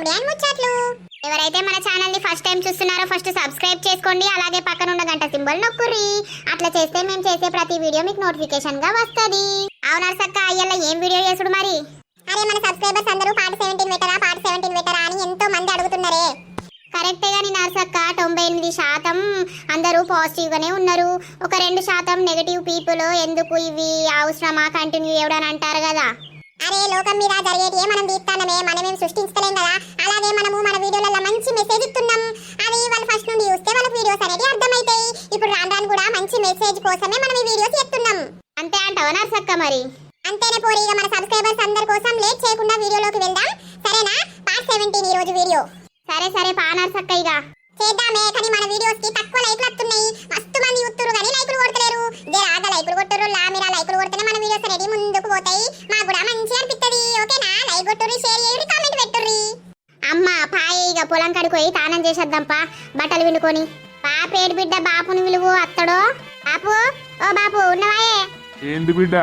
Comedy and ముచ్చట్లు. ఎవరైతే మన ఛానల్ని ఫస్ట్ టైం చూస్తున్నారో ఫస్ట్ సబ్స్క్రైబ్ చేసుకోండి. అలాగే పక్కన ఉన్న గంట సింబల్ నొక్కుర్రి. అట్లా చేస్తే మేము చేసే ప్రతి వీడియో మీకు నోటిఫికేషన్గా వస్తది. అవునా సక్క అయ్యల్ల ఏం వీడియో చేసుడు మరి? అరే మన సబ్స్క్రైబర్స్ అందరూ పార్ట్ సెవెంటీన్ పెట్టరా పార్ట్ సెవెంటీన్ పెట్టరా అని ఎంతో మంది అడుగుతున్నారే. కరెక్టే గాని నర్సక్క తొంభై ఎనిమిది శాతం అందరూ పాజిటివ్ గానే ఉన్నారు. ఒక రెండు శాతం నెగటివ్ పీపుల్ ఎందుకు ఇవి? అవసరమా? కంటిన్యూ చేయడం అంటారు కదా. అరే లోకం మీద జరిగేటి మనం తీస్తానమే మనమేం సృష్టించలేం కదా. అలాగే మనము మన వీడియోలలో మంచి మెసేజ్ ఇస్తున్నాం. అది వాళ్ళు ఫస్ట్ నుండి చూస్తే వాళ్ళకి వీడియోస్ అనేది అర్థమైతాయి. ఇప్పుడు రాను రాను కూడా మంచి మెసేజ్ కోసమే మనం ఈ వీడియోస్ చేస్తున్నాం. అంతే అంటావా నర్సక్క మరి? అంతేనే పోరి ఇక మన సబ్స్క్రైబర్స్ అందరి కోసం లేట్ చేయకుండా వీడియోలోకి వెళ్దాం. సరేనా? పార్ట్ సెవెంటీన్ ఈ రోజు వీడియో సరే సరే పా నర్సక్క ఇక. చేద్దామే కానీ మన వీడియోస్కి తక్కువ లైక్లు వస్తున్నాయి మస్తు మంది చూస్తున్నారు కానీ లైకులు కొడతలేరు. జర ఆగ లైకులు కొట్టురు లా మీరు లైకులు కొడితేనే మన వీడియోస్ అనేది ముందుకు పోతాయి. మాకు కూడా మంచిగా అనిపిస్తుంది ఓకేనా? లైక్ కొట్టుర్రి షేర్ చేయండి కామెంట్ పెట్టుర్రి. అమ్మా పాయే ఇక పొలం కడికి పోయి తానం చేసేద్దాంపా బట్టలు విండుకొని పాపేడు బిడ్డ బాపుని విలువు అత్తడో. బాపు ఓ బాపు ఉన్నవాయే ఏంది బిడ్డ?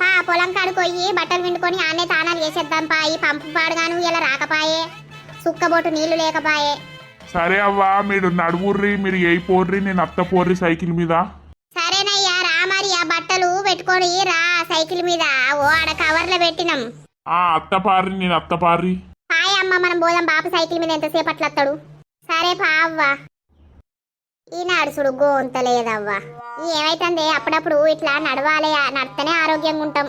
పా పొలం కాడికి పోయి బట్టలు విండుకొని ఆనే తానాలు చేసేద్దాంపా ఈ పంపు పాడుగాను ఇలా రాకపాయే. సుక్కబోటు నీళ్ళు లేకపాయే. సరే అవ్వా మీరు నడువుర్రి మీరు ఏ పోర్రి నేను అత్త పోర్రి సైకిల్ మీద. సరేనయ్యా రా మరి ఆ బట్టలు పెట్టుకొని రా సైకిల్ మీద. ఓ ఆడ కవర్లో పెట్టినాం. ఆ అత్త పార్రి నేను అత్త పార్రి హాయ్ అమ్మ మనం పోదాం బాపు సైకిల్ మీద ఎంతసేపు అట్లా వస్తాడు సరే పావ్వా ఈ నడుసుడు గోంతలేదవ్వా ఏమైతుంది? అప్పుడప్పుడు ఇట్లా నడవాలి నడితేనే ఆరోగ్యంగా ఉంటాం.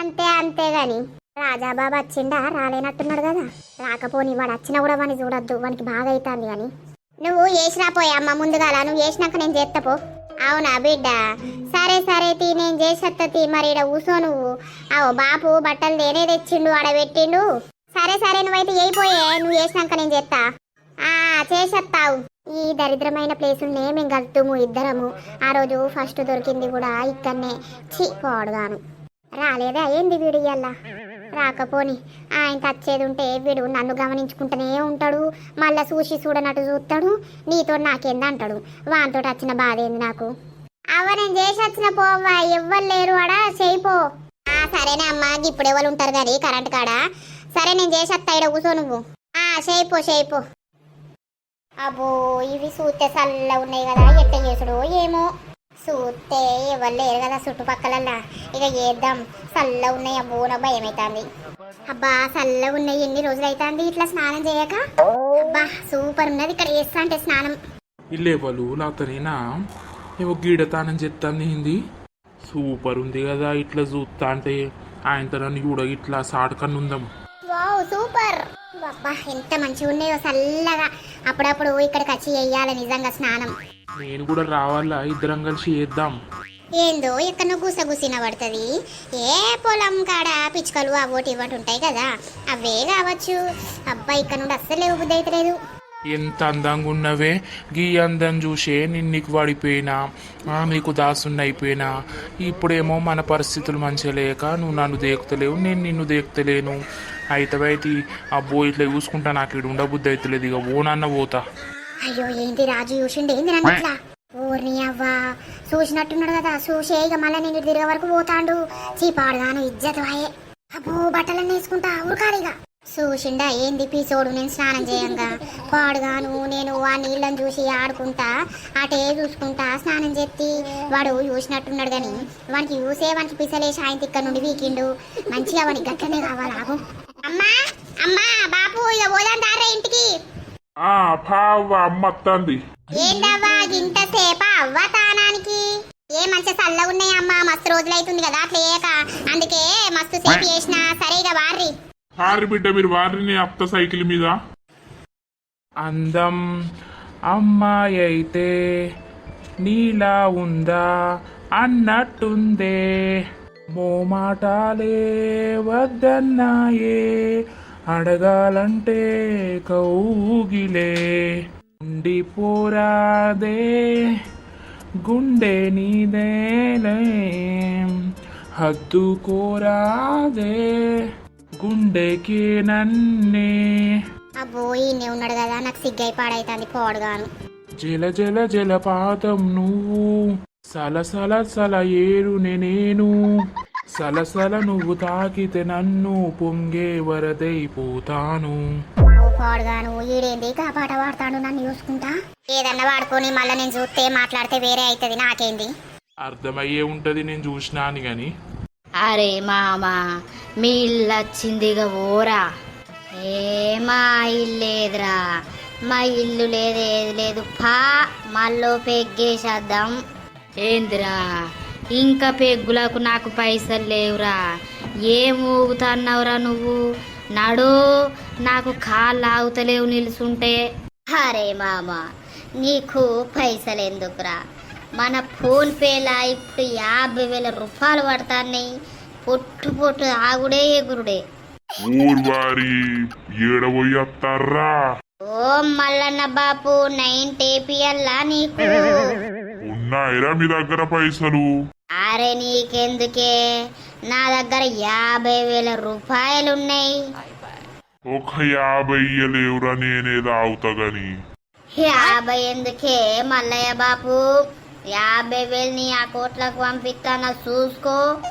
అంతే అంతే గాని రాజాబాబు వచ్చిండా రాలేనట్టున్నాడు కదా. రాకపోని వాడు వచ్చినా కూడా వాడిని చూడొద్దు. వానికి బాగా అవుతుంది కానీ నువ్వు వేసినా పోయా అమ్మ ముందుగాల. నువ్వు వేసినాక నేను చేస్తపో అవునా బిడ్డ? సరే సరే తీ. నేను చేసేస్తా తీ. మరి ఈడ కూసో నువ్వు. అవు బాపు బట్టలు నేనే తెచ్చిండు ఆడ పెట్టిండు సరే సరే నువ్వైతే అయిపోయే నువ్వు చేసినాక నేను చేస్తా ఆ చేసేస్తావు ఈ దరిద్రమైన ప్లేసుల్నే మేము కలుతుము ఇద్దరము. ఆ రోజు ఫస్ట్ దొరికింది కూడా ఇక్కడనే చీ పోడుగాను రాలేదా ఏంది వీడియల్లా. రాకపోని. ఆయన వచ్చేది ఉంటే వీడు నన్ను గమనించుకుంటూనే ఉంటాడు. మళ్ళా చూసి చూడనట్టు చూస్తాడు. నీతో నాకేందంటాడు? వాంతో వచ్చిన బాధ ఏంది నాకు? అవ్వ నేను చేసి వచ్చిన పోవ్వా ఎవ్వరు లేరు ఆడ? చేయిపో ఆ సరేనే అమ్మా ఇప్పుడు ఎవరు ఉంటారు కానీ కరెంట్ కాడ. సరే నేను చేసి వస్తా ఈడ కూర్చో నువ్వు. ఆ చేయిపో చేయిపో అబ్బో ఇవి చూస్తే చల్లగా ఉన్నాయి కదా ఎట్ట చేసుడు ఏమో. చూస్తే ఎవరు లేరు కదా చుట్టుపక్కలల్లా. ఇక చేద్దాం చల్ల ఉన్నాయి అబ్బో నా భయం అవుతుంది అబ్బా చల్ల ఉన్నాయి. ఎన్ని రోజులు అవుతుంది ఇట్లా స్నానం చేయక? అబ్బా సూపర్ ఉన్నది ఇక్కడ చేస్తా అంటే స్నానం. ఇల్లేపలు లాతనేనా? ఏవో గీడతానని చెప్తాను ఏంది? సూపర్ ఉంది కదా ఇట్లా చూస్తా అంటే. ఆయనతో నన్ను కూడా ఇట్లా ఉందాం వావ్ సూపర్. అబ్బా ఎంత మంచిగా ఉన్నాయో చల్లగా. అప్పుడప్పుడు ఇక్కడికి వచ్చి చెయ్యాలి నిజంగా స్నానం. నేను కూడా రావాలా? ఇద్దరం కలిసి చేద్దాం ఏందో ఎక్కడో గుసగుసిన పడుతుంది. ఏ పొలం కాడ పిచ్చుకలు అవోటి ఇవ్వటి ఉంటాయి కదా అవే కావచ్చు. అబ్బా ఇక్కడ నుండి అస్సలే అవుతలేదు ఎంత అందంగా ఉన్నవే? గీ అందం చూసే నేను నీకు పడిపోయినా ఆ, నీకు దాసుని అయిపోయినా ఇప్పుడేమో మన పరిస్థితులు మంచిగా లేక నువ్వు నన్ను దేకుతలేవు నేను నిన్ను దేకుతలేను. అయితే అబ్బో ఇట్లా చూసుకుంటా నాకు ఇక్కడ ఉండబుద్ధి అవుతలేదు ఇక. ఓనన్న పోతా. అయ్యో ఏంటి రాజు చూసిండు ఏంది నన్ను ఇట్లా? ఊరిని అవ్వా చూసినట్టున్నాడు కదా చూసే ఇక మళ్ళీ నేను తిరిగే వరకు పోతాండు. చీపాడుగాను ఇజ్జత్ వాయే. అబ్బో బట్టలన్నీ వేసుకుంటా ఊరుకాడు ఇక. చూసిండా ఏంది పిసోడు నేను స్నానం చేయంగా? పాడుగాను నేను ఆ నీళ్ళని చూసి ఆడుకుంటా అటే చూసుకుంటా స్నానం చేసి వాడు చూసినట్టున్నాడు కానీ వానికి చూసే వానికి పిసలేసి ఆయన ఇక్కడ నుండి వీకిండు. మంచిగా వానికి గట్లనే కావాలి ఆగు. అమ్మా అమ్మా బాపు ఇక పోదాం దారే ఇంటికి. ఆ పావ అమ్మ వస్తుంది ఏందవ్వా ఇంత సేపా అవ్వ తానానికి? ఏ మంచి చల్లగా ఉన్నాయి అమ్మా మస్తు రోజులు అవుతుంది కదా అట్లా చేయక. అందుకే మస్తు సేపు చేసిన సరే ఇక వారి ఆరి బిడ్డ మీరు వారిని అత్త సైకిల్ మీద. అందం అమ్మాయి అయితే నీలా ఉందా అన్నట్టుందే. మోమాటాలే వద్దన్నాయే. అడగాలంటే కౌగిలే ఉండిపోరాదే గుండె నీదేలే హద్దుకోరాదే గుండెకి నన్నే. అబ్బో ఈయనే ఉన్నాడు కదా నాకు సిగ్గై పాడైతుంది పోడుగాను. జల జల జలపాతం నువ్వు సలసల సల ఏరు నేను. సలసల నువ్వు తాకితే నన్ను పొంగే వరదైపోతాను పాడుగాను ఈడేంది? గా పాట నన్ను చూసుకుంటా? ఏదన్నా వాడుకొని మళ్ళీ నేను చూస్తే మాట్లాడితే వేరే అవుతుంది నాకేంది? అర్థమయ్యే ఉంటది నేను చూసినా అని గాని. అరే మామ మీ ఇల్లు వచ్చిందిగా ఓరా ఏ మా ఇల్లు లేదురా? మా ఇల్లు లేదు ఏది లేదు. పా మళ్ళీ పెగ్గేసేద్దాం ఏందిరా? ఇంకా పెగ్గులకు నాకు పైసలు లేవురా. ఏం ఊగుతున్నావురా నువ్వు? నడు నాకు కాళ్ళు ఆగుతలేవు నిలుచుంటే అరే మామ నీకు పైసలు ఎందుకురా మన ఫోన్ పేలా ఇప్పుడు యాభై వేల రూపాయలు పడతాయి పొట్టు పొట్టు ఆగుడే ఎగురుడే. ఊర్వారి ఏడబోయత్తారా ఓ మల్లన్న బాపు నైన్ టేపియల్లా నీకు? ఉన్నాయిరా మీ దగ్గర పైసలు. అరే నీకెందుకే? నా దగ్గర యాభై వేల రూపాయలున్నాయి. ఒక యాభై ఇయ్యలేవురా నేనే తాగుతా గాని. యాభై ఎందుకే మల్లయ్య బాపు? యాభై వేలు నీ ఆ కోట్లకు పంపిస్తానా చూసుకో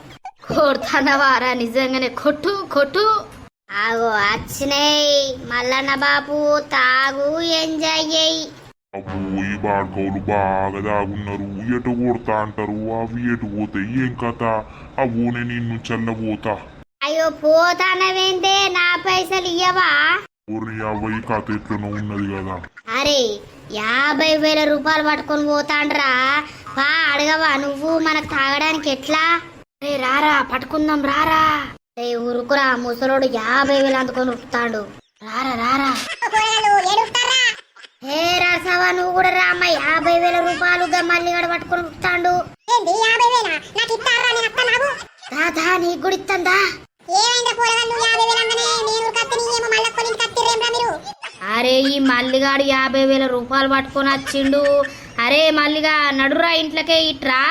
కొడతానవారా నిజంగానే కొట్టు కొట్టు. ఆగో వచ్చినాయి. మల్లన్న బాపు తాగు ఎంజాయ్ చేయి. అబ్బో ఈ బాడుకోలు బాగా దాగున్నారు. ఎటు కొడతా అంటారు? అవి ఎటు పోతాయి? ఏం కథ? అవ్వో నేను నిన్ను చల్లబోతా. అయ్యో పోతానవేంటే? నా పైసలు ఇయ్యవా? ఊరిని యాభై కథ ఎట్లనో ఉన్నది కదా. అరే యాభై వేల రూపాయలు పట్టుకొని పోతాండ్రా. పా అడగవా నువ్వు మనకు తాగడానికి ఎట్లా? రే రారా పట్టుకుందాం రారా. రే ఉరుకురా ముసలోడు యాభై వేలు అందుకొని ఉరుకుతాడు. రారా రారా. హే రాసావా నువ్వు కూడా రా యాభై వేల రూపాయలుగా మళ్ళీ గడ పట్టుకొని ఉరుకుతాడు ఏంది యాభై వేల? నాకు ఇస్తారా? నేను అత్త నాకు? దాదా నీకు కూడా ఇస్తుందా? ఏమైందా పోరగాళ్ళు యాభై వేలు అనగానే నేను కత్తిని ఏమో మళ్ళీ కొని కత్తిరేమ్రా మీరు? అరే ఈ మల్లిగాడు యాభై వేల రూపాయలు పట్టుకొని వచ్చిండు. అరే మల్లిగా నడురా ఇంట్లోకే ఇట్రా.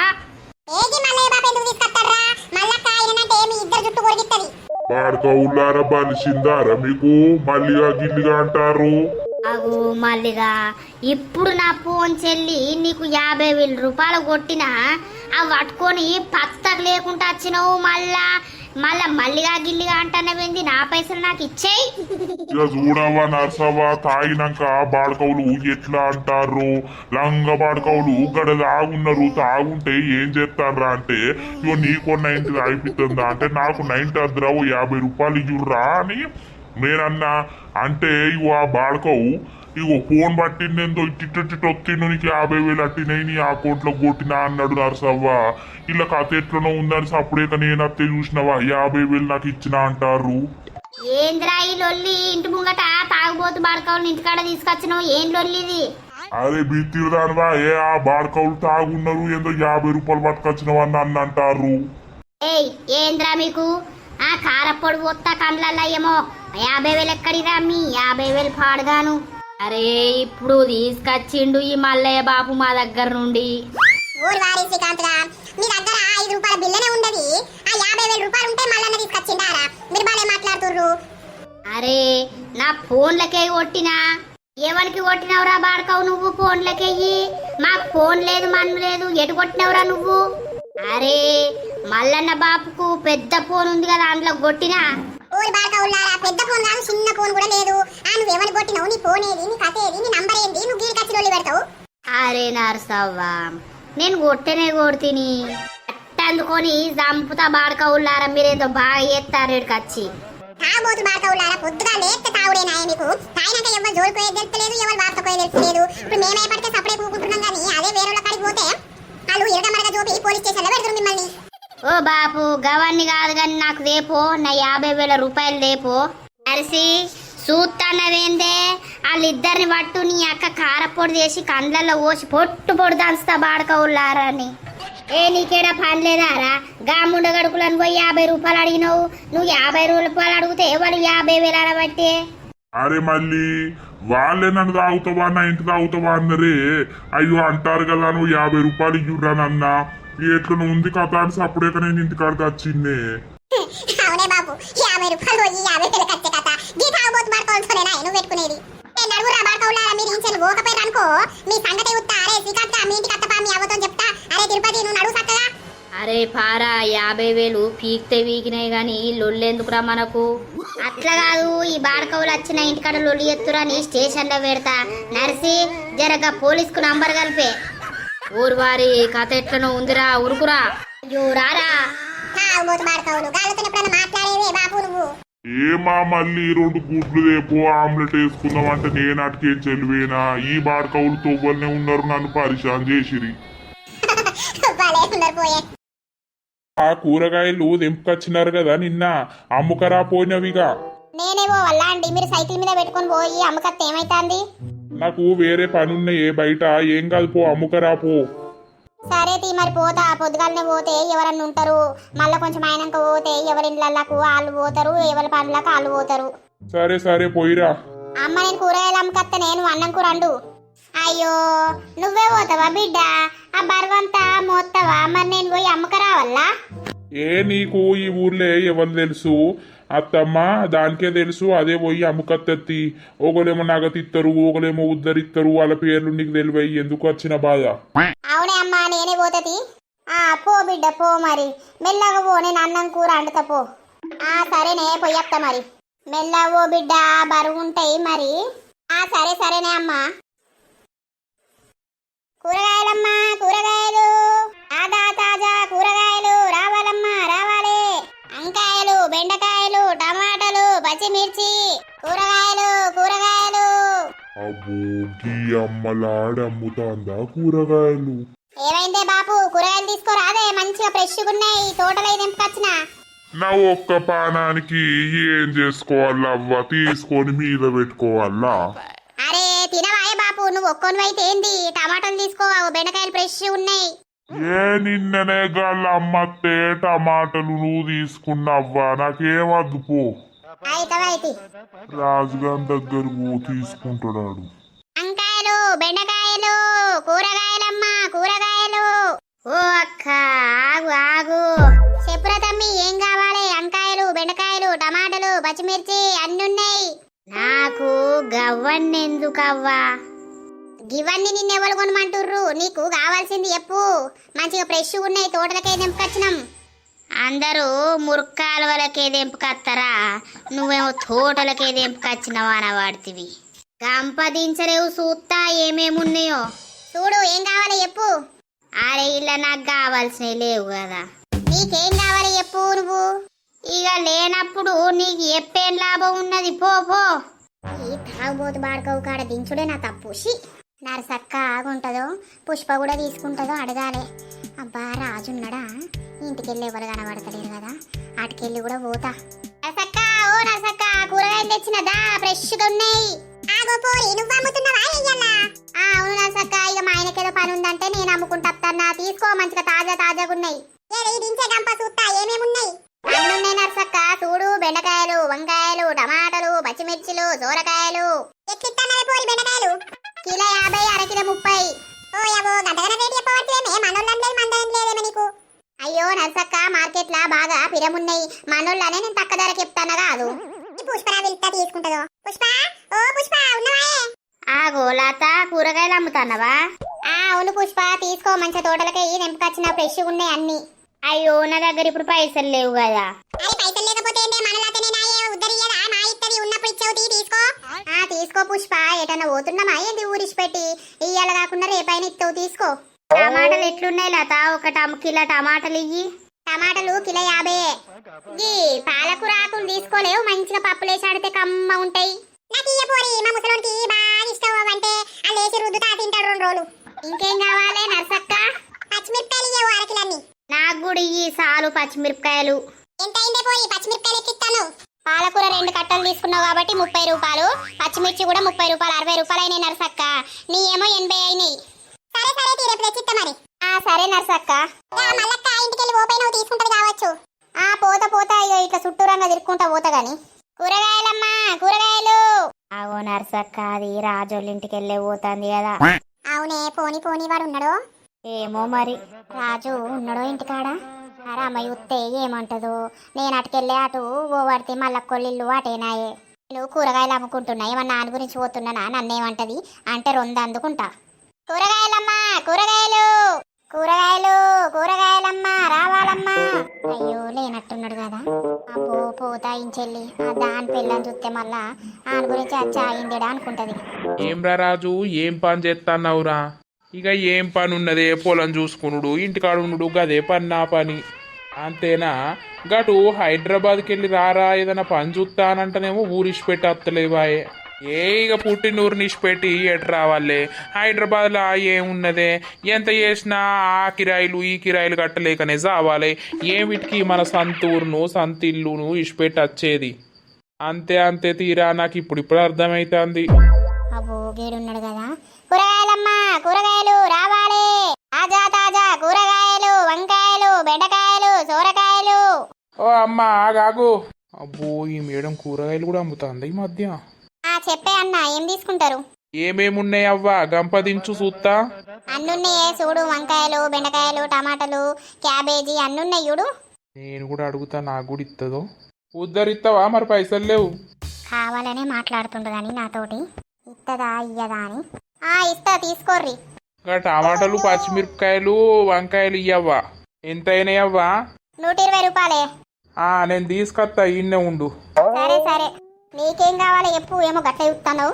ఏది మల్లయ్య బాబు ఎందుకు తీసుకొస్తాడ్రా? మళ్ళక్క ఆయనంటే మీ ఇద్దరు జుట్టు కొరిగిత్తది. బాడుకోవులారా బలిసిందారా మీకు? మల్లిగా గిల్లిగా అంటారు. అగు మల్లిగా ఇప్పుడు నా ఫోన్ చెల్లి నీకు యాభై వేల రూపాయలు కొట్టినా అవి పట్టుకొని పత్తర్ లేకుండా వచ్చినావు మళ్ళా. మళ్ళా మల్లిగా గిల్లిగా అంటున్నావేంది నా పైసలు నాకు ఇచ్చేయి. ఇక చూడవా నర్సవా తాగినాక బాడకవులు ఎట్లా అంటారు లంగ బాడకవులు గడ తాగున్నారు తాగుంటే ఏం చేస్తారా అంటే ఇగో నీకో నైన్టీ తాగిపిస్తుందా అంటే నాకు నైన్టీ అద్దరావు యాభై రూపాయలు ఇవ్వరా అని నేనన్నా అంటే ఇగో ఆ బాడకవు ఇగో ఫోన్ పట్టిందేందో ఇట్టిట్టు వస్తుండు నీకు యాభై వేలు అట్టినాయి నీ అకౌంట్లో కొట్టినా అన్నాడు నర్సవ్వ. ఇలా కథ ఎట్లనో ఉందని సప్పుడేక నేను అత్తే చూసినవా యాభై వేలు నాకు ఇచ్చినా అంటారు ఏంద్రా ఈ లొల్లి ఇంటి ముంగట తాగుబోతు బాడకావులు ఇంటికాడ తీసుకొచ్చినావు ఏం లొల్లిది అరే బిత్తిరుదానివా ఏ ఆ బాడకవులు తాగున్నారు ఏందో యాభై రూపాయలు పట్టుకొచ్చినవా అని నన్ను అంటారు ఏయ్ ఏంద్రా మీకు? ఆ కారప్పొడి పోత్తా కండ్లల్లో ఏమో యాభై వేలు ఎక్కడిరా మీ యాభై వేలు పాడుగాను. అరే ఇప్పుడు తీసుకొచ్చిండు ఈ మల్లయ్య బాపు మా దగ్గర నుండి. ఊరు వారి మీ దగ్గర ఐదు రూపాయల బిల్లనే ఉండదు. ఆ యాభై వేల రూపాయలు ఉంటే తీసుకొచ్చిండారా? మీరు బాగా మాట్లాడుతుర్రు. అరే నా ఫోన్లకే కొట్టినా? ఎవరికి కొట్టినవురా బాడకావు నువ్వు ఫోన్లకెయ్యి మాకు ఫోన్ లేదు మన్ను లేదు ఎటు కొట్టినవురా నువ్వు? అరే మల్లన్న బాపుకు పెద్ద ఫోన్ ఉంది కదా అందులో కొట్టినా? ఊరి బాగా ఉన్నారా పెద్ద ఫోన్ కాదు చిన్న ఫోన్ కూడా లేదు. ఆ నువ్వు ఎవరిని కొట్టినావు? నీ ఫోన్ ఏది? నీ కథ ఏది? నీ నంబర్ ఏంది? నువ్వు గీడి కచ్చి రోజులు పెడతావు? అరే నరసవ్వా నేను కొట్టనే కొడుతిని. అందుకొని చంపుతా బాడకవులారా మీరేదో బాగా చేస్తారు ఇక్కడికి తాగబోతు బాగా ఉన్నారా పొద్దుగా లేస్తే తాగుడేనా మీకు తాగినాక ఎవరు జోలిపోయేది తెలుస్తలేదు ఎవరు వార్తపోయేది తెలుస్తలేదు ఇప్పుడు మేమే పడితే సపడే కూకుంటున్నాం కానీ అదే వేరే కాడికి పోతే వాళ్ళు ఇరగమరగా చూపి పోలీస్ స్టేషన్లో పెడతారు మిమ్మల్ని. ఓ బాపు గవన్ని కాదు కానీ నాకు దేపో నా యాభై వేల రూపాయలు దేపో అరిసి చూస్తానవేందే వాళ్ళిద్దరిని పట్టు నీ అక్క కారపొడి చేసి కండ్లలో పోసి పొట్టు పొడి దంచుతా బాడకవులారా అని ఏ నీకేడా పని లేదారా గాముండ గడుకులను పోయి యాభై రూపాయలు అడిగినావు. నువ్వు యాభై రూపాయలు అడిగితే వాళ్ళు యాభై వేలు అడబట్టే? అరే మళ్ళీ వాళ్ళే నన్ను తాగుతావా నా ఇంటి తాగుతావా అన్నరే. అయ్యో అంటారు కదా నువ్వు యాభై రూపాయలు ఇవ్వరానన్నా ఎట్లా ఉంది కథ అని సప్పుడేక నేను ఇంటికాడికి వచ్చిందే అవునే బాబు యాభై రూపాయలు పోయి యాభై వేలు కట్టే కథ గీ తాగబోతు బాడుకోవాల్సినేనా నువ్వు పెట్టుకునేది. ఏ నడుగురా బాడుకోవాలా మీరు ఇంచెలు పోకపోయారు అనుకో మీ సంగతి ఉత్తా అరే శ్రీకాంత్ మీ ఇంటికి అత్తపా మీ అవ్వతో చెప్తా. అరే తిరుపతి నువ్వు నడువు సక్కగా అరే పారా యాభై వేలు పీక్తే వీకినాయి గాని లొల్లెందుకురా మనకు? ఇట్లా కాదు ఈ బాడకవులు వచ్చిన ఇంటికాడ లొల్లి ఎత్తురని స్టేషన్లో పెడతా. నర్సి జరగ పోలీస్కు నంబర్ కలిపే. ఊరు వారి కథ ఎట్లనో ఉందిరా ఉరుకురా. అయ్యో రారా. కావు మూత బాడుకోవులు గాలితో ఎప్పుడన్నా మాట్లాడేవే బాబు నువ్వు? ఏమా మళ్ళీ రెండు గుడ్లు రేపు ఆమ్లెట్ వేసుకుందాం అంటే నేను అటుకేం చెల్లివేనా ఈ బాడకవులు తొవ్వలనే ఉన్నారు నన్ను పరిశాన్ చేసిరి. ఆ కూరగాయలు తెంపుకొచ్చినారు కదా నిన్న. అమ్ముకరా పోయినవిగా నేనేవో వల్ల అండి మీరు సైకిల్ మీద పెట్టుకొని పోయి అమ్మకత్త ఏమైతుంది? నాకు వేరే పనున్నాయే బయట ఏం కాదు పో అమ్ముకరా పో. సరే తీ మరి పోతా. పొద్దుగాలనే పోతే ఎవరన్నా ఉంటారు. మళ్ళీ కొంచెం అయినాక పోతే ఎవరి ఇళ్ళకు వాళ్ళు పోతారు ఎవరి పనులకు వాళ్ళు పోతారు. సరే సరే పోయిరా. అమ్మ నేను కూరగాయలు అమ్మకత్త నేను అన్నం కూర అండు అయ్యో నువ్వే పోతావా బిడ్డ? ఆ బరువంతా మోస్తావా మరి నేను పోయి అమ్మక రావాలా ఏ నీకు ఈ ఊర్లో ఎవరు తెలుసు? అత్తమ్మ దానికే తెలుసు అదే పోయి అమ్ముకత్తెత్తి ఒకలేమో నగతిత్తరు ఒకలేమో ఉద్దరిత్తరు వాళ్ళ పేర్లు నీకు తెలివయ్యి ఎందుకు వచ్చిన బాధ? అవునే అమ్మా నేనే పోతది. ఆ పో బిడ్డ పో మరి. మెల్లగా పో నేను అన్నం కూర అండుతా పో. ఆ సరేనే పోయత్త మరి. మెల్లగా పో బిడ్డ బరువుంటాయి మరి. ఆ సరే సరేనే అమ్మా. కూరగాయలమ్మా కూరగాయలు. ఆదా తాజా పచ్చిమిర్చి కూరగాయలు కూరగాయలు. అబ్బో గీ అమ్మలాడమ్ముతాందా కూరగాయలు? ఏమైందే బాపు? కూరగాయలు తీసుకోరాదే మంచిగా ఫ్రెష్గా ఉన్నాయి తోటలో తెంపుకొచ్చిన నా ఒక్క పానానికి ఏం చేసుకోవాలవ్వ తీసుకొని మీద పెట్టుకోవాలా? అరే తినవాయే బాపు నువ్వు ఒక్కొని అయితే ఏంది? టమాటాలు తీసుకో బెండకాయలు ఫ్రెష్ ఉన్నాయి ఏ నిన్ననే గల్ల అమ్మత్తే టమాటాలు నువ్వు తీసుకున్నావ్వా? నాకేమద్దు పో. రాజుగారి దగ్గర పో తీసుకుంటున్నాడు. వంకాయలు బెండకాయలు కూరగాయలమ్మా కూరగాయలు. ఓ అక్క ఆగు ఆగు. చెప్పురా తమ్మి ఏం కావాలి? వంకాయలు బెండకాయలు టమాటాలు పచ్చిమిర్చి అన్ని ఉన్నాయి. నాకు గవ్వన్నెందుకవ్వా ఇవన్నీ నిన్నెవరు కొనమంటుర్రు? నీకు కావాల్సింది చెప్పు మంచిగా ఫ్రెష్ ఉన్నాయి తోటలకే తెంపుకొచ్చినాం. అందరూ మురుక్కాలువలకే దెంపుకత్తరా? నువ్వేమో తోటలకే దెంపుకొచ్చినవా వాడితివి గంపదించలేవు సూత్తా ఏమేమున్నాయో. చూడు ఏం కావాలి చెప్పు. అరే ఇలా నాకు కావాల్సినవి లేవు కదా. నీకేం కావాలి చెప్పు నువ్వు. ఇక లేనప్పుడు నీకు ఎప్పేం లాభం ఉన్నది పో పో. ఈ తాగుబోతు బాడుకోవు కాడ దించుడే నా తప్పు. నరసక్క ఆగుంటదో పుష్ప కూడా తీసుకుంటుందో అడగాలి. అబ్బా రాజున్నాడా? ఇంటికెళ్ళి ఎవరు కనబడతలేరు కదా? అటుకెళ్ళి కూడా పోతా. నరసక్క ఓ నరసక్క కూరగాయలు తెచ్చినదా? ఫ్రెష్గా ఉన్నాయి. ఆగో పోరి నువ్వు అమ్ముతున్నా నింపుకొచ్చిన ఫ్రెష్ ఉన్నాయి అన్ని. అయ్యో నా దగ్గర ఇప్పుడు పైసలు లేవు కదా. అరే పైసలు లేకపోతే ఏంటే? మనలాతనే నాయే ఉద్దరియదా నా ఇత్తది ఉన్నప్పుడు ఇచ్చావు తీ తీసుకో. ఆ తీసుకో పుష్ప. ఎటన్నా పోతున్నామా? ఏంది ఊరిసి పెట్టి? ఇయ్యాల కాకుండా రేపైన ఇస్తావు తీసుకో. టమాటాలు ఎట్లున్నాయి లత? ఒక టమ్ కిలో టమాటాలు ఇయ్యి. టమాటాలు కిలో యాభై. గీ పాలకూర ఆకులు తీసుకోలేవు. మంచిగా పప్పులేసి ఆడితే కమ్మ ఉంటాయి. నాకు ఇయ్య పోరి మా బాగా ఇష్టం అంటే రుద్దుతా తింటాడు రెండు రోజులు. ఇంకేం కావాలి నర్సక్క? పచ్చిమిరపకాయలు ఇయ్యవు అరకిలన్నీ. నాకు కూడా ఇయ్యి సాలు పచ్చిమిరపకాయలు. ఎంత అయిందే పోయి పచ్చిమిరపకాయలు ఎక్కిస్తాను? పాలకూర రెండు కట్టలు తీసుకున్నావు కాబట్టి ముప్పై రూపాయలు. పచ్చిమిర్చి కూడా ముప్పై రూపాయలు అరవై రూపాయలు అయినాయి నర్సక్క. నీ ఏమో ఎనభై అయినాయి. సరే సరే రేపు తెచ్చిస్తా మరి. ఆ సరే నర్సక్క. మల్లక్క ఇంటికి వెళ్ళి ఓపెన్ తీసుకుంటది కావచ్చు. ఆ పోత పోతా ఇగో ఇట్లా చుట్టూరంగా తిరుక్కుంటా పోతా గాని. కూరగాయలమ్మా కూరగాయలు. ఆగో నర్సక్క అది రాజోళ్ళ ఇంటికి వెళ్ళే పోతుంది కదా. అవునే పోని పోని వాడు ఉన్నాడో ఏమో మరి. రాజు ఉన్నాడో ఇంటికాడ? అమ్మ ఉత్తే ఏమంటదో? నేను అటుకెళ్ళే అటు ఓవాడితే మళ్ళా కొల్లిళ్ళు అటేనాయే. నేను కూరగాయలు అమ్ముకుంటున్నా ఏమన్నా నాన్న గురించి పోతున్నానా? నన్నేమంటది? అంటే రెండు అందుకుంటా. కూరగాయలమ్మా కూరగాయలు! కూరగాయలు కూరగాయలమ్మా రావాలమ్మా! అయ్యో లేనట్టున్నాడు కదా. అబ్బో పోతా ఇంచెల్లి ఆ దాని పిల్లని చూస్తే మళ్ళా ఆయన గురించి అచ్చా అయిందిడా అనుకుంటది. ఏం రా రాజు ఏం పని చేస్తాన్నావురా ఇక ఏం పని ఉన్నదే పొలం చూసుకునుడు ఇంటికాడ ఉండు గదే పని నా పని. అంతేనా? గటు హైదరాబాద్కి వెళ్ళి రారా ఏదైనా పని చూస్తానంటేనేమో ఊరిసి పెట్టి అత్తలేవాయే ఏ ఇక పుట్టినూరు నిష్పెట్టి ఎటు రావాలే? హైదరాబాద్లో ఏమున్నదే ఎంత చేసినా ఆ కిరాయిలు ఈ కిరాయిలు కట్టలేకనే చావాలి ఏమిటికి మన సంతూరును సంతిల్లును ఇష్పెట్టి వచ్చేది? అంతే అంతే తీరా. నాకు ఇప్పుడు ఇప్పుడు అర్థమైతుంది. అబ్బో గేడున్నాడు కదా. కూరగాయలమ్మా కూరగాయలు రావాలి. తాజా తాజా కూరగాయలు వంకాయలు బెండకాయలు సోరకాయలు. ఓ అమ్మ ఆగాగు అబ్బో ఈ మేడం కూరగాయలు కూడా అమ్ముతుంది ఈ మధ్య? ఆ చెప్పే అన్న ఏం తీసుకుంటారు? ఏమేమున్నాయి అవ్వా? గంపదించు సూత్తా. అన్నున్నాయే చూడు వంకాయలు బెండకాయలు టమాటాలు క్యాబేజీ అన్నున్నాయి చూడు. నేను కూడా అడుగుతా నాకు కూడా ఇస్తుందో ఉద్దరిస్తావా మరి పైసలు లేవు. కావాలనే మాట్లాడుతుండు కానీ నాతోటి. ఇత్తదా ఇయ్యదా అని. ఆ ఇస్తా తీసుకోర్రి. ఇంకా టమాటాలు పచ్చిమిరపకాయలు వంకాయలు ఇయ్యవ్వా? ఎంత అయినాయి అవ్వా? నూట ఇరవై రూపాయలే. ఆ నేను తీసుకొస్తా ఈయనే ఉండు. సరే సరే. నీకేం కావాలి చెప్పు ఏమో గట్ల చెప్తాను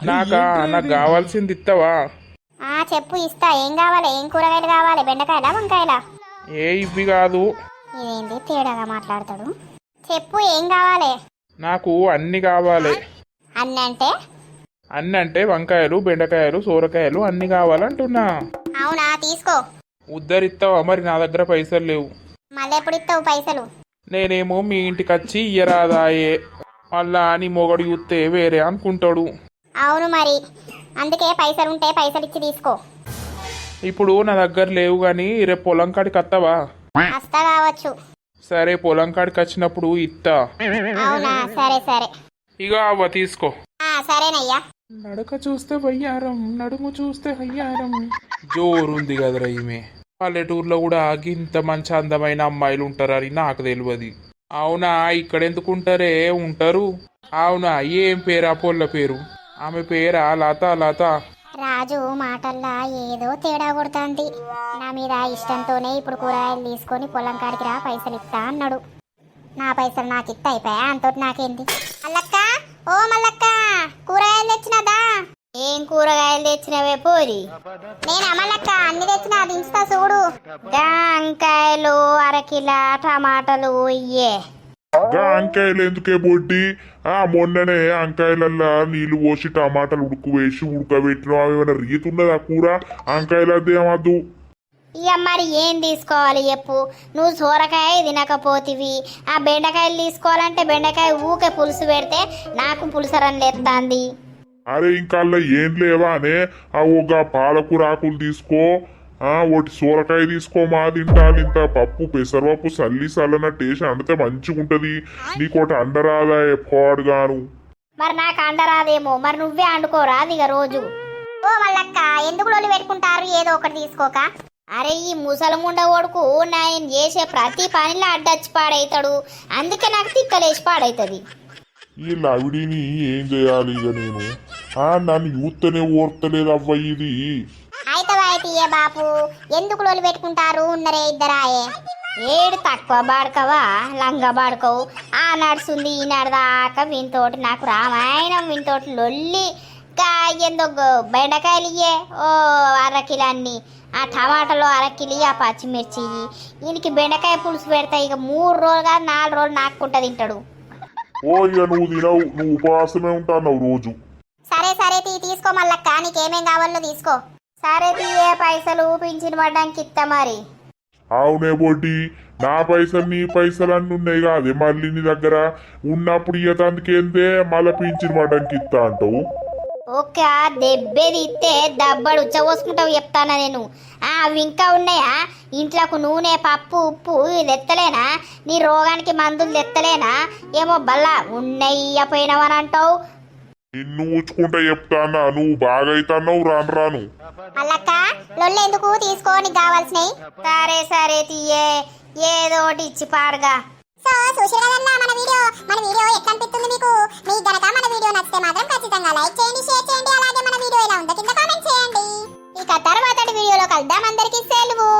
నాకా? నాకు కావాల్సింది ఇస్తావా ఆ చెప్పు ఇస్తా. ఏం కావాలి? ఏం కూరగాయలు కావాలి? బెండకాయలా వంకాయలా? ఏ ఇవి కాదు. ఇదేంటి తేడాగా మాట్లాడతాడు. చెప్పు ఏం కావాలి? నాకు అన్ని కావాలి. అన్ని అంటే? అన్ని అంటే వంకాయలు బెండకాయలు సోరకాయలు అన్ని కావాలంటున్నా. అవునా? తీసుకో. ఉద్దరిస్తావా మరి నా దగ్గర పైసలు లేవు. మళ్ళీ ఎప్పుడు ఇస్తావు పైసలు? నేనేమో మీ ఇంటికి వచ్చి ఇయ్యరాదాయే. మళ్ళా నీ మొగడు చూస్తే వేరే అనుకుంటాడు. అవును మరి. అందుకే పైసలు ఉంటే పైసలు ఇచ్చి తీసుకో. ఇప్పుడు నా దగ్గర లేవు కానీ రేపు పొలం కాడికి వస్తావా? వస్తా కావచ్చు. సరే పొలం కాడికి వచ్చినప్పుడు ఇత్తా. అవునా? సరే సరే. ఇక అవ్వ తీసుకో. ఆ సరేనయ్యా. నడక చూస్తే వయ్యారం నడుము చూస్తే హయ్యారం. జోరుంది కదరా ఈమె. పల్లెటూరులో కూడా ఇంత మంచి అందమైన అమ్మాయిలు ఉంటారని నాకు తెలియదు. అవునా ఇక్కడ ఎందుకు ఉంటారే. ఉంటారు అవునా ఏం పేరా పొల్ల పేరు? ఆమె పేరా? లత లత. రాజు మాటల్లా ఏదో తేడా కొడుతుంది. నా మీద ఇష్టంతోనే ఇప్పుడు కూరగాయలు తీసుకొని పొలం కాడికి రా పైసలు ఇస్తా అన్నాడు. నా పైసలు నాకు ఇత్త అయిపోయా? అంతటి నాకేంది? మల్లక్క ఓ మల్లక్క కూరగాయలు తెచ్చినదా? ఏం కూరగాయలు తెచ్చినవే పోరి? నేను అమలక్క అన్ని తెచ్చినా దించుతా చూడు. వంకాయలు అరకిల టమాటాలు ఇయ్యే. గా అంకాయలు ఎందుకే బొడ్డి? ఆ మొన్ననే అంకాయలల్లా నీళ్ళు పోసి టమాటాలు ఉడుకు వేసి ఉడకబెట్టిన ఏమైనా రీతి ఉన్నదా కూర? అంకాయలు అదేమద్దు ఇక మరి ఏం తీసుకోవాలి చెప్పు? నువ్వు సోరకాయ తినకపోతివి. ఆ బెండకాయలు తీసుకోవాలంటే బెండకాయ ఊకే పులుసు పెడితే నాకు పులుసరని లేస్తుంది అరే ఇంకా ఏం లేవా అనే? ఆ ఒక పాలకూర ఆకులు తీసుకో. ఆ ఒకటి సోరకాయ తీసుకో మా తింటాను ఇంత పప్పు పెసరపప్పు సల్లి సల్లన టేస్ట్ అండితే మంచిగా ఉంటది నీకోటి అండరాదా పాడుగాను? మరి నాకు అండరాదేమో. మరి నువ్వే అండుకోరాదు ఇక రోజు. ఓ మల్లక్క ఎందుకు లొల్లి పెట్టుకుంటారు? ఏదో ఒకటి తీసుకోక. అరే ఈ ముసలముండ కొడుకు నేను చేసే ప్రతి పనిలో అడ్డచ్చి పాడైతాడు. అందుకే నాకు తిక్కలేసి పాడైతుంది. ఈ లవిడిని ఏం చేయాలి ఇక నేను? ఆ నన్ను యూత్తనే ఓర్తలేదు అవ్వ ఇది. అయితే బాపు. ఎందుకు లోలు పెట్టుకుంటారు? ఉన్నరే ఇద్దరాయే. ఏడు తక్కువ బాడకవా? లంగా బాడకవు. ఆ నడుస్తుంది ఈ నడదాకా వీనితోటి నాకు రామాయణం వీనితోటి లొల్లి. గా ఏందో బెండకాయలు ఇయ్యే ఓ అరకిలన్నీ. ఆ టమాటాలు అరకిలి ఆ పచ్చిమిర్చి. ఈయనకి బెండకాయ పులుసు పెడతాయి ఇక మూడు రోజులు కాదు నాలుగు రోజులు నాకుంట తింటాడు. ఓ ఇక నువ్వు తినవు. నువ్వు ఉపవాసమే ఉంటావు రోజు. సరే సరే తీ తీసుకో మల్లక్క. నీకేమేం కావాలో తీసుకో. సరే తీయే పైసలు పింఛన్ పడ్డానికి ఇస్తా మరి. అవునే బొడ్డి నా పైసలు నీ పైసలు అన్ని ఉన్నాయి కాదే. మళ్ళీ నీ దగ్గర ఉన్నప్పుడు ఇయ్యతందుకేందే? మళ్ళీ పింఛన్ మటన్కి ఇస్తా అంటావు. ఒక దెబ్బేది ఇస్తే దబ్బడు ఉచ్చబోసుకుంటావు చెప్తానా నేను. ఆ, అవి ఇంకా ఉన్నాయా? ఇంట్లోకు నూనె పప్పు ఉప్పు ఇది ఎత్తలేనా నీ రోగానికి మందులు ఎత్తలేనా ఏమో బల్లా ఉన్నాయి పోయినావని అంటావు. నిన్ను ఊచుకుంటా చెప్తానా నువ్వు బాగా అవుతున్నావు రాను రాను. మల్లక్క లొల్లి ఎందుకు? తీసుకో నీకు కావాల్సినవి. సరే సరే తీయే. ఏదో ఒకటి ఇచ్చి పాడుగా. సో చూసారు కదన్నా మన వీడియో. మన వీడియో ఎట్లా అనిపిస్తుంది మీకు? మీ గనక మన వీడియో నచ్చితే మాత్రం ఖచ్చితంగా లైక్ చేయండి షేర్ చేయండి అలాగే మన వీడియో ఎలా ఉందో కింద కామెంట్ చేయండి. ఇక తర్వాతటి వీడియోలో కలుద్దాం. అందరికీ సెలవు.